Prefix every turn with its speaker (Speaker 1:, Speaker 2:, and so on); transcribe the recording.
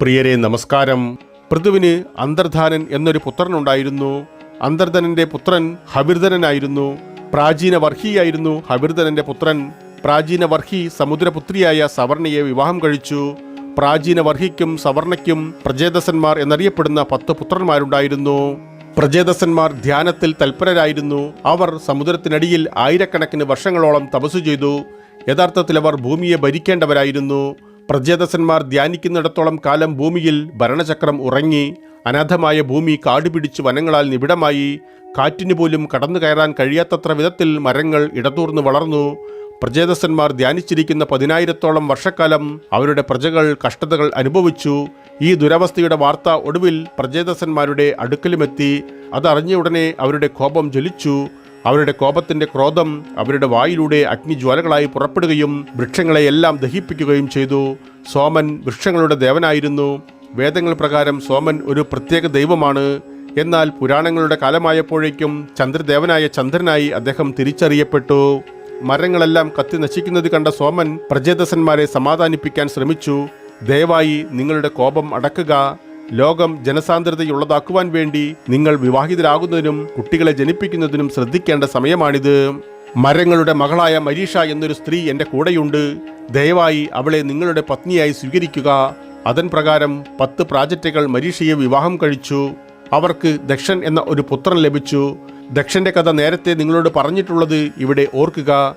Speaker 1: പ്രിയരെ നമസ്കാരം. പൃഥുവിന് അന്തർധാനൻ എന്നൊരു പുത്രനുണ്ടായിരുന്നു. അന്തർധനന്റെ പുത്രൻ ഹബിർധനനായിരുന്നു പ്രാചീന വർഹിയായിരുന്നു ഹബിർധനന്റെ പുത്രൻ. പ്രാചീന വർഹി സമുദ്രപുത്രിയായ സവർണയെ വിവാഹം കഴിച്ചു. പ്രാചീന വർഹിക്കും സവർണയ്ക്കും പ്രജേതസന്മാർ എന്നറിയപ്പെടുന്ന പത്ത് പുത്രന്മാരുണ്ടായിരുന്നു. പ്രജേതസന്മാർ ധ്യാനത്തിൽ തൽപരരായിരുന്നു. അവർ സമുദ്രത്തിനടിയിൽ ആയിരക്കണക്കിന് വർഷങ്ങളോളം തപസ്സു ചെയ്തു. യഥാർത്ഥത്തിൽ അവർ ഭൂമിയെ ഭരിക്കേണ്ടവരായിരുന്നു. പ്രജേതസന്മാർ ധ്യാനിക്കുന്നിടത്തോളം കാലം ഭൂമിയിൽ ഭരണചക്രം ഉറങ്ങി അനാഥമായ ഭൂമി കാടുപിടിച്ച് വനങ്ങളാൽ നിബിഡമായി കാറ്റിനു പോലും കടന്നു കയറാൻ കഴിയാത്തത്ര വിധത്തിൽ മരങ്ങൾ ഇടതൂർന്നു വളർന്നു. പ്രജേതസന്മാർ ധ്യാനിച്ചിരിക്കുന്ന പതിനായിരത്തോളം വർഷക്കാലം അവരുടെ പ്രജകൾ കഷ്ടതകൾ അനുഭവിച്ചു. ഈ ദുരവസ്ഥയുടെ വാർത്ത ഒടുവിൽ പ്രജേതസന്മാരുടെ അടുക്കലുമെത്തി. അതറിഞ്ഞ ഉടനെ അവരുടെ കോപം ജ്വലിച്ചു. അവരുടെ കോപത്തിന്റെ ക്രോധം അവരുടെ വായിലൂടെ അഗ്നിജ്വാലകളായി പുറപ്പെടുകയും വൃക്ഷങ്ങളെയെല്ലാം ദഹിപ്പിക്കുകയും ചെയ്തു. സോമൻ വൃക്ഷങ്ങളുടെ ദേവനായിരുന്നു. വേദങ്ങൾ പ്രകാരം സോമൻ ഒരു പ്രത്യേക ദൈവമാണ്. എന്നാൽ പുരാണങ്ങളുടെ കാലമായപ്പോഴേക്കും ചന്ദ്രദേവനായ ചന്ദ്രനായി അദ്ദേഹം തിരിച്ചറിയപ്പെട്ടു. മരങ്ങളെല്ലാം കത്തി നശിക്കുന്നത് കണ്ട സോമൻ പ്രജേതസന്മാരെ സമാധാനിപ്പിക്കാൻ ശ്രമിച്ചു. ദയവായി നിങ്ങളുടെ കോപം അടക്കുക. ലോകം ജനസാന്ദ്രതയുള്ളതാക്കുവാൻ വേണ്ടി നിങ്ങൾ വിവാഹിതരാകുന്നതിനും കുട്ടികളെ ജനിപ്പിക്കുന്നതിനും ശ്രദ്ധിക്കേണ്ട സമയമാണിത്. മരങ്ങളുടെ മകളായ മരീഷ എന്നൊരു സ്ത്രീ എന്റെ കൂടെയുണ്ട്. ദയവായി അവളെ നിങ്ങളുടെ പത്നിയായി സ്വീകരിക്കുക. അതൻ പ്രകാരം പത്ത് പ്രാജക്റ്റുകൾ മരീഷയെ വിവാഹം കഴിച്ചു. അവർക്ക് ദക്ഷൻ എന്ന ഒരു പുത്രൻ ലഭിച്ചു. ദക്ഷന്റെ കഥ നേരത്തെ നിങ്ങളോട് പറഞ്ഞിട്ടുള്ളത് ഇവിടെ ഓർക്കുക.